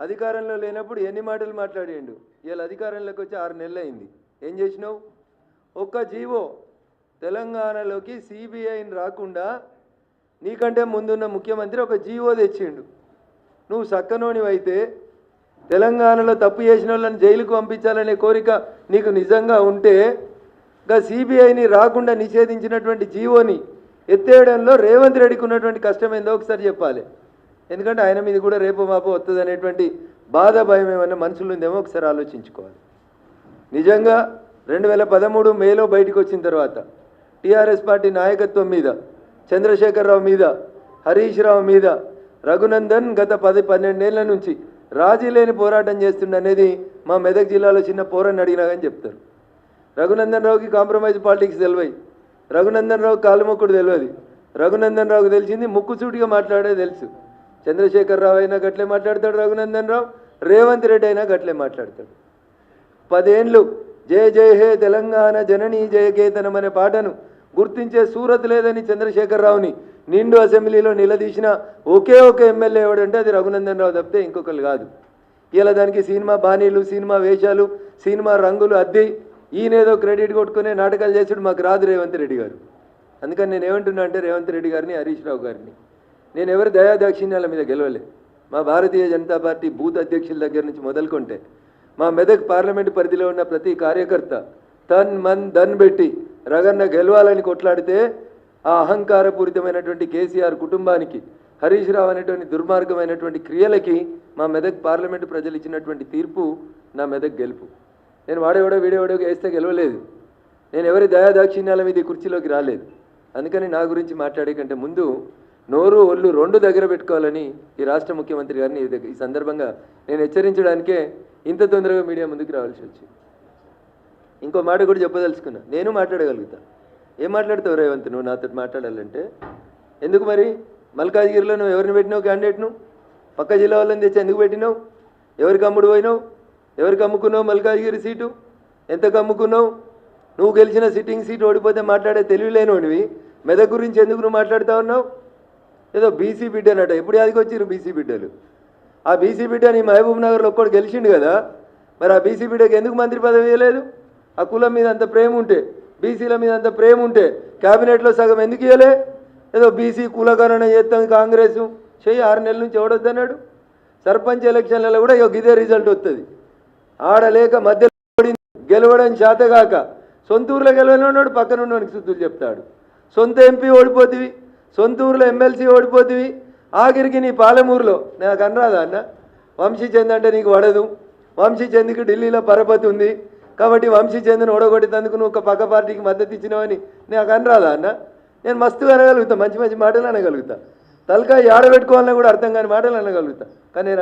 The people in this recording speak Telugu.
అధికారంలో లేనప్పుడు ఎన్ని మాటలు మాట్లాడిండు ఇవాళ అధికారంలోకి వచ్చి ఆరు నెలలు అయింది ఏం చేసినావు? ఒక్క జీవో తెలంగాణలోకి సిబిఐని రాకుండా నీకంటే ముందున్న ముఖ్యమంత్రి ఒక జీవో తెచ్చిండు. నువ్వు సక్కనోనివైతే తెలంగాణలో తప్పు చేసిన వాళ్ళని జైలుకు పంపించాలనే కోరిక నీకు నిజంగా ఉంటే ఇంకా సిబిఐని రాకుండా నిషేధించినటువంటి జీవోని ఎత్తేయడంలో రేవంత్ రెడ్డికి ఉన్నటువంటి కష్టం ఏందో ఒకసారి చెప్పాలి. ఎందుకంటే ఆయన మీద కూడా రేపు మాపు వస్తుంది అనేటువంటి బాధ భయం ఏమన్నా మనసులో ఉందేమో ఒకసారి ఆలోచించుకోవాలి. నిజంగా రెండు వేల పదమూడు మేలో బయటకు వచ్చిన తర్వాత టీఆర్ఎస్ పార్టీ నాయకత్వం మీద చంద్రశేఖరరావు మీద హరీష్ రావు మీద రఘునందన్ గత పది పన్నెండేళ్ళ నుంచి రాజీ లేని పోరాటం చేస్తుండనేది మా మెదక్ జిల్లాలో చిన్న పోరని అడిగినా కానీ చెప్తారు. రఘునందన్ రావుకి కాంప్రమైజ్ పాలిటిక్స్ తెలివై రఘునందన్ రావు కాలుమొక్కుడు తెలియదు రఘునందన్ రావుకి తెలిసింది ముక్కుసూటిగా మాట్లాడే తెలుసు. చంద్రశేఖరరావు అయినా గట్లే మాట్లాడతాడు రఘునందన్ రావు రేవంత్ రెడ్డి అయినా గట్లే మాట్లాడతాడు. పదేండ్లు జయ జయ హే తెలంగాణ జననీ జయకేతనం అనే పాటను గుర్తించే సూరత్ లేదని చంద్రశేఖరరావుని నిండు అసెంబ్లీలో నిలదీసిన ఒకే ఒక ఎమ్మెల్యే ఎవడంటే అది రఘునందన్ రావు తప్పితే ఇంకొకరు కాదు. ఇలా దానికి సినిమా బాణీలు సినిమా వేషాలు సినిమా రంగులు అద్దె ఈయనేదో క్రెడిట్ కొట్టుకునే నాటకాలు చేసాడు మాకు రాదు రేవంత్ రెడ్డి గారు. అందుకని నేను ఏమంటున్నా అంటే రేవంత్ రెడ్డి గారిని హరీష్ రావు గారిని. నేను ఎవరి దయాదాక్షిణ్యాల మీద గెలవలే మా భారతీయ జనతా పార్టీ బూత్ అధ్యక్షుల దగ్గర నుంచి మొదలుకొంటే మా మెదక్ పార్లమెంటు పరిధిలో ఉన్న ప్రతి కార్యకర్త తన్ మన్ దన్ పెట్టి రగన్న గెలవాలని కొట్లాడితే ఆ అహంకారపూరితమైనటువంటి కేసీఆర్ కుటుంబానికి హరీష్ రావు అనేటువంటి దుర్మార్గమైనటువంటి క్రియలకి మా మెదక్ పార్లమెంటు ప్రజలు ఇచ్చినటువంటి తీర్పు నా మెదక్ గెలుపు. నేను వాడేవాడో వీడేవాడో వేస్తే గెలవలేదు. నేను ఎవరి దయాదాక్షిణ్యాల మీద ఈ కుర్చీలోకి రాలేదు. అందుకని నా గురించి మాట్లాడే కంటే ముందు నోరు ఒళ్ళు రెండు దగ్గర పెట్టుకోవాలని ఈ రాష్ట్ర ముఖ్యమంత్రి గారిని ఈ ఈ సందర్భంగా నేను హెచ్చరించడానికే ఇంత తొందరగా మీడియా ముందుకు రావాల్సి వచ్చింది. ఇంకో మాట కూడా చెప్పదలుచుకున్నా. నేను మాట్లాడగలుగుతా. ఏం మాట్లాడతావు రేవంత్? నువ్వు నాతో మాట్లాడాలంటే? ఎందుకు మరి? మల్కాజ్గిరిలో నువ్వు ఎవరిని పెట్టినావు క్యాండిడేట్ను? పక్క జిల్లా వాళ్ళని తెచ్చి ఎందుకు పెట్టినావు? ఎవరికి అమ్ముడు పోయినావు? ఎవరికి అమ్ముకున్నావు మల్కాజ్గిరి సీటు? ఎంతకు అమ్ముకున్నావు? నువ్వు గెలిచిన సిట్టింగ్ సీట్ ఓడిపోతే మాట్లాడే తెలివిలేనివి మెదక్ గురించి ఎందుకు నువ్వు మాట్లాడుతా ఉన్నావు? ఏదో బీసీ బిడ్డనట ఎప్పుడు యాదికి వచ్చిర్రు బీసీ బిడ్డలు? ఆ బీసీ బిడ్డ నీ మహబూబ్ నగర్లో ఒక్కడు గెలిచిండు కదా మరి ఆ బీసీ బిడ్డకి ఎందుకు మంత్రి పదవి ఇవ్వలేదు ఆ కులం మీద అంత ప్రేమ ఉంటే బీసీల మీద అంత ప్రేమ ఉంటే క్యాబినెట్లో సగం ఎందుకు ఇవ్వలే ఏదో బీసీ కులకరణ చేస్తాం కాంగ్రెస్. చెయ్యి ఆరు నెలల నుంచి ఎవడొద్దన్నాడు సర్పంచ్ ఎలక్షన్లలో కూడా ఇక ఇదే రిజల్ట్ వస్తుంది ఆడలేక మధ్యలో ఓడింది, గెలవడం చేతగాక సొంత ఊర్లో గెలవనున్నాడు పక్కన ఉన్నవానికి శుద్ధులు చెప్తాడు. సొంత ఎంపీ ఓడిపోతుంది సొంత ఊరిలో ఎమ్మెల్సీ ఓడిపోతుంది ఆఖరికి నీ పాలెమూరులో. నాకు అనరాదా అన్న వంశీచంద్ అంటే నీకు పడదు వంశీచంద్కి ఢిల్లీలో పరపతి ఉంది. కాబట్టి వంశీ చంద్ను ఓడగొట్టేందుకు నువ్వు ఒక పక్క పార్టీకి మద్దతు ఇచ్చినావని నాకు అనరాదా అన్న. నేను మస్తుగా అనగలుగుతా మంచి మంచి మాటలు అనగలుగుతా. తలకాయ ఆడబెట్టుకోవాలన్నా కూడా అర్థం కాని మాటలు అనగలుగుతా. కానీ నేను